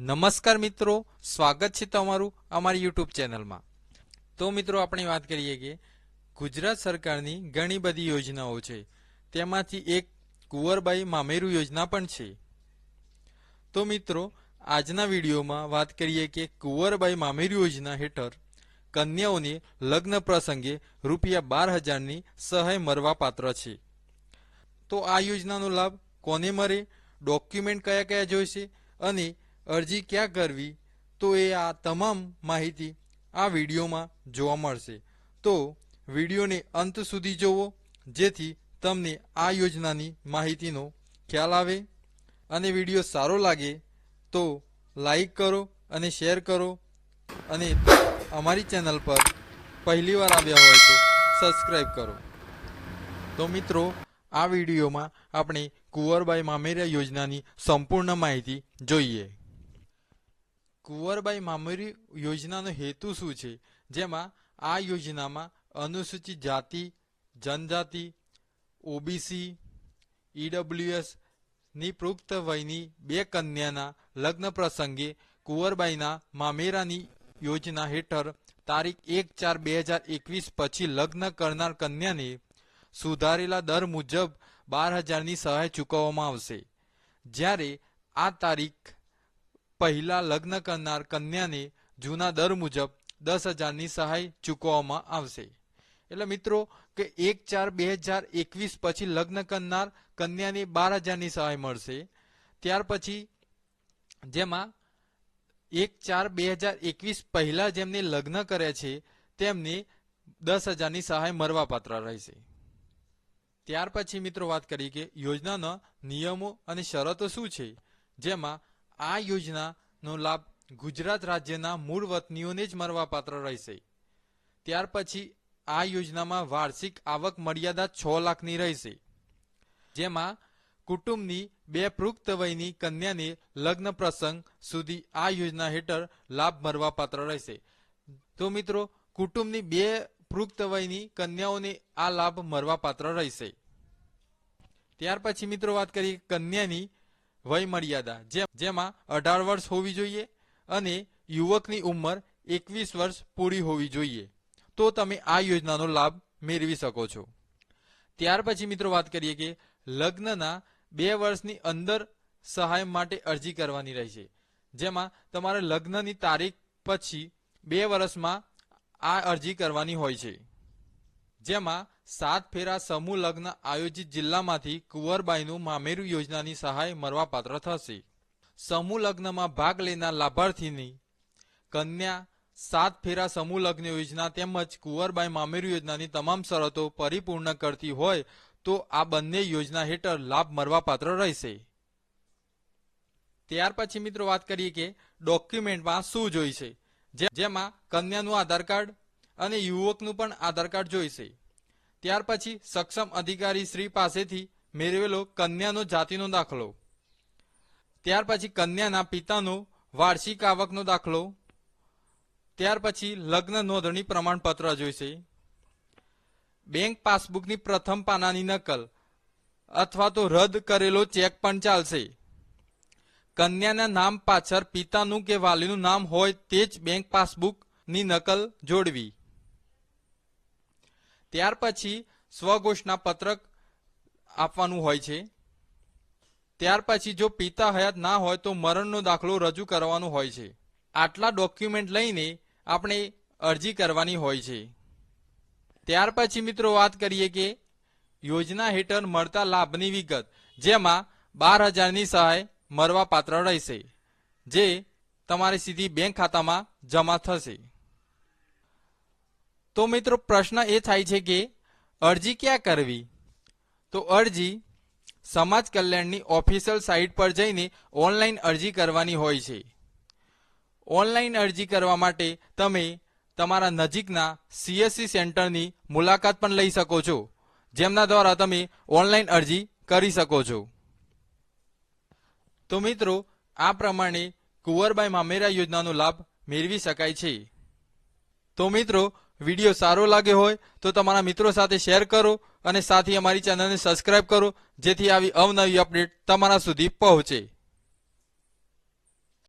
નમસ્કાર મિત્રો, સ્વાગત છે તમારું અમારી યુટ્યુબ ચેનલમાં. તો મિત્રો, આપણે વાત કરીએ કે ગુજરાત સરકારની ઘણી બધી યોજનાઓ છે. તેમાંથી એક કુંવરબાઈ મામેરુ યોજના પણ છે. તો મિત્રો, આજના વિડીયોમાં વાત કરીએ કે કુંવરબાઈ મામેરુ યોજના હેઠળ કન્યાઓને લગ્ન પ્રસંગે રૂપિયા બાર હજારની સહાય મળવાપાત્ર છે. તો આ યોજનાનો લાભ કોને મળે? ડોક્યુમેન્ટ કયા કયા જોઈશે? અને અરજી ક્યાં કરવી, તો એ આ તમામ માહિતી આ વિડીયોમાં જોવા મળશે. તો વિડીયોને અંત સુધી જોવો, જેથી તમને આ યોજનાની માહિતીનો ખ્યાલ આવે અને વીડિયો સારો લાગે તો લાઈક કરો અને શેર કરો. અને અમારી ચેનલ પર પહેલીવાર આવ્યા હોય તો સબસ્ક્રાઈબ કરો. તો મિત્રો, આ વિડીયોમાં આપણે કુંવરબાઈ મામેરિયા યોજનાની સંપૂર્ણ માહિતી જોઈએ. કુંવરબાઈ મામેરી યોજનાનો હેતુ શું છે? જેમાં આ યોજનામાં અનુસૂચિત જાતિ, જનજાતિ, ઓબીસી, ઈડબ્લ્યુએસની પુખ્ત વયની બે કન્યાના લગ્ન પ્રસંગે કુંવરબાઈના મામેરાની યોજના હેઠળ તારીખ એક ચાર બે હજાર એકવીસ પછી લગ્ન કરનાર કન્યાને સુધારેલા દર મુજબ બાર હજારની સહાય ચૂકવવામાં આવશે. જ્યારે આ તારીખ પહેલા લગ્ન કરનાર કન્યાને જૂના દર મુજબ દસ હજારની સહાય ચૂકવવામાં આવશે. એટલે મિત્રો, કે એક ચાર બે હજાર એકવીસ પછી લગ્ન કરનાર કન્યાને બાર હજારની સહાય મળશે. ત્યાર પછી જેમાં એક ચાર બે હજાર એકવીસ પહેલા જેમને લગ્ન કર્યા છે, તેમને દસ હજારની સહાય મળવાપાત્ર રહેશે. ત્યાર પછી મિત્રો વાત કરીએ કે યોજનાના નિયમો અને શરતો શું છે? જેમાં આ યોજનાનો લાભ ગુજરાત રાજ્યના મૂળ વતનીઓને જ મળવાપાત્ર રહેશે. ત્યાર પછી આ યોજનામાં વાર્ષિક આવક મર્યાદા છ લાખની રહેશે. જેમાં કુટુંબની બે પુખ્ત વયની કન્યાને લગ્ન પ્રસંગ સુધી આ યોજના હેઠળ લાભ મળવાપાત્ર રહેશે. તો મિત્રો, કુટુંબની બે પુખ્ત વયની કન્યાઓને આ લાભ મળવાપાત્ર રહેશે. ત્યાર પછી મિત્રો વાત કરીએ કન્યાની વય મર્યાદા જેમાં અઢાર વર્ષ હોવી જોઈએ અને યુવકની ઉંમર એકવીસ વર્ષ પૂરી હોવી જોઈએ. તો તમે આ યોજનાનો લાભ મેળવી શકો છો. ત્યાર પછી મિત્રો વાત કરીએ કે લગ્નના બે વર્ષની અંદર સહાય માટે અરજી કરવાની રહેશે. જેમાં તમારે લગ્નની તારીખ પછી બે વર્ષમાં આ અરજી કરવાની હોય છે. જેમાં સાત ફેરા સમૂહ લગ્ન આયોજિત જિલ્લામાંથી કુંવરબાઈનું મામેરુ યોજનાની સહાય મળવાપાત્ર થશે. સમૂહ લગ્નમાં ભાગ લેનાર લાભાર્થીની કન્યા, સાત ફેરા સમૂહ લગ્ન યોજના તેમજ કુંવરબાઈ મામેરુ યોજનાની તમામ શરતો પરિપૂર્ણ કરતી હોય તો આ બંને યોજના હેઠળ લાભ મળવાપાત્ર રહેશે. ત્યાર પછી મિત્રો વાત કરીએ કે ડોક્યુમેન્ટમાં શું જોઈશે? જેમાં કન્યાનું આધાર કાર્ડ અને યુવકનું પણ આધાર કાર્ડ જોઈશે. ત્યાર પછી સક્ષમ અધિકારી શ્રી પાસેથી મેળવેલો કન્યાનો જાતિનો દાખલો. ત્યાર પછી કન્યાના પિતાનો વાર્ષિક આવકનો દાખલો. ત્યાર પછી લગ્ન નોંધણી પ્રમાણપત્ર જોઈશે. બેંક પાસબુકની પ્રથમ પાનાની નકલ અથવા તો રદ કરેલો ચેક પણ ચાલશે. કન્યાના નામ પાછળ પિતાનું કે વાલીનું નામ હોય તે જ બેંક પાસબુકની નકલ જોડવી. ત્યાર પછી સ્વઘોષણા પત્રક આપવાનું હોય છે. ત્યાર પછી જો પિતા હયાત ના હોય તો મરણનો દાખલો રજૂ કરવાનો હોય છે. આટલા ડોક્યુમેન્ટ લઈને આપણે અરજી કરવાની હોય છે. ત્યાર પછી મિત્રો વાત કરીએ કે યોજના હેઠળ મળતા લાભની વિગત, જેમાં બાર હજારની સહાય મળવા પાત્ર રહેશે, જે તમારે સીધી બેંક ખાતામાં જમા થશે. તો મિત્રો પ્રશ્ન એ થાય છે કે અરજી ક્યાં કરવી? તો અરજી સમાજ કલ્યાણની ઓફિશિયલ સાઇટ પર જઈને ઓનલાઈન અરજી કરવાની હોય છે. ઓનલાઈન અરજી કરવા માટે તમે તમારા નજીકના સીએસસી સેન્ટરની મુલાકાત પણ લઈ શકો છો, જેમના દ્વારા તમે ઓનલાઈન અરજી કરી શકો છો. તો મિત્રો, આ પ્રમાણે કુંવરબાઈ મામેરા યોજનાનો લાભ મેળવી શકાય છે. તો મિત્રો વીડિયો સારો લાગ્યો હોય તો તમારા મિત્રો સાથે શેર કરો અને સાથે અમારી ચેનલને સબસ્ક્રાઇબ કરો, જેથી આવી અવનવી અપડેટ તમારા સુધી પહોંચે.